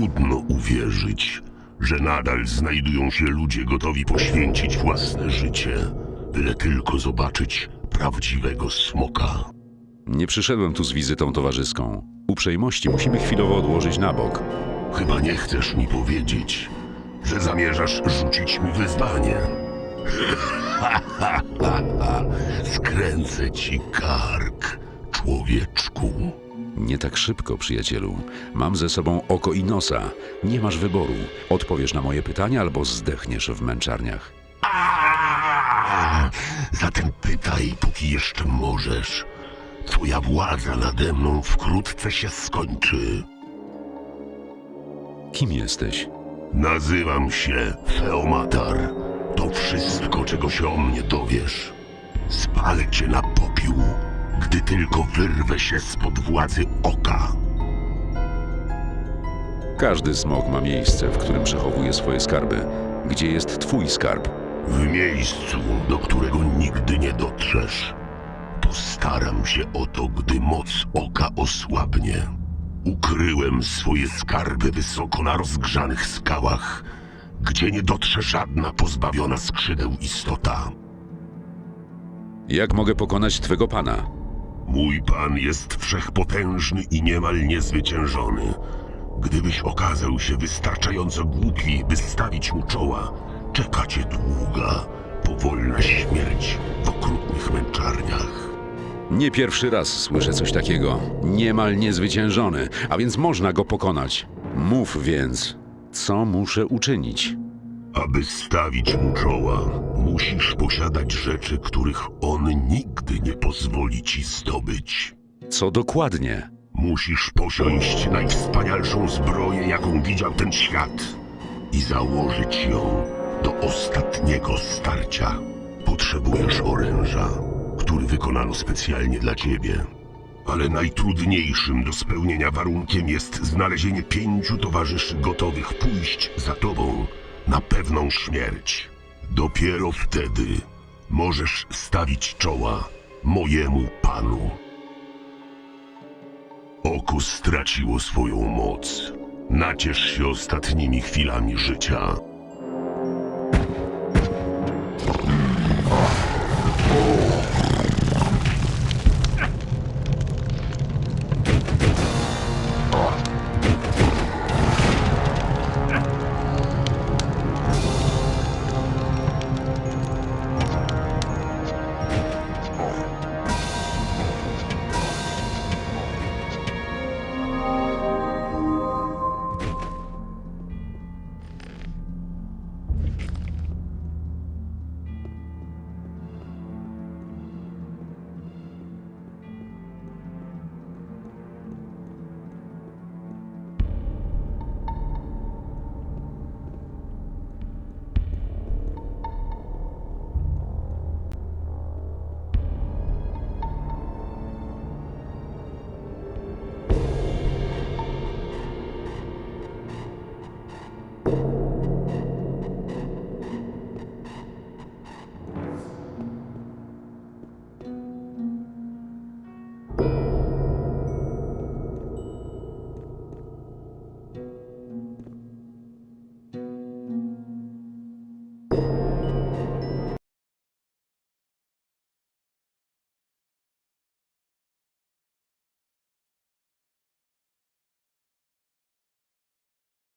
Trudno uwierzyć, że nadal znajdują się ludzie gotowi poświęcić własne życie, byle tylko zobaczyć prawdziwego smoka. Nie przyszedłem tu z wizytą towarzyską. Uprzejmości musimy chwilowo odłożyć na bok. Chyba nie chcesz mi powiedzieć, że zamierzasz rzucić mi wyzwanie. Skręcę ci kark, człowieczku. Nie tak szybko, przyjacielu. Mam ze sobą oko i nosa. Nie masz wyboru. Odpowiesz na moje pytania albo zdechniesz w męczarniach. Aaaa! Zatem pytaj, póki jeszcze możesz. Twoja władza nade mną wkrótce się skończy. Kim jesteś? Nazywam się Feomatar. To wszystko, czego się o mnie dowiesz. Spalę cię na popiół, gdy tylko wyrwę się spod władzy oka. Każdy smok ma miejsce, w którym przechowuje swoje skarby. Gdzie jest twój skarb? W miejscu, do którego nigdy nie dotrzesz. Postaram się o to, gdy moc oka osłabnie. Ukryłem swoje skarby wysoko na rozgrzanych skałach, gdzie nie dotrze żadna pozbawiona skrzydeł istota. Jak mogę pokonać twego pana? Mój pan jest wszechpotężny i niemal niezwyciężony. Gdybyś okazał się wystarczająco głupi, by stawić mu czoła, czeka cię długa, powolna śmierć w okrutnych męczarniach. Nie pierwszy raz słyszę coś takiego. Niemal niezwyciężony, a więc można go pokonać. Mów więc, co muszę uczynić? Aby stawić mu czoła, musisz posiadać rzeczy, których on nigdy nie pozwoli ci zdobyć. Co dokładnie? Musisz posiąść najwspanialszą zbroję, jaką widział ten świat i założyć ją do ostatniego starcia. Potrzebujesz oręża, który wykonano specjalnie dla ciebie. Ale najtrudniejszym do spełnienia warunkiem jest znalezienie pięciu towarzyszy gotowych pójść za tobą na pewną śmierć. Dopiero wtedy możesz stawić czoła mojemu panu. Oko straciło swoją moc. Naciesz się ostatnimi chwilami życia.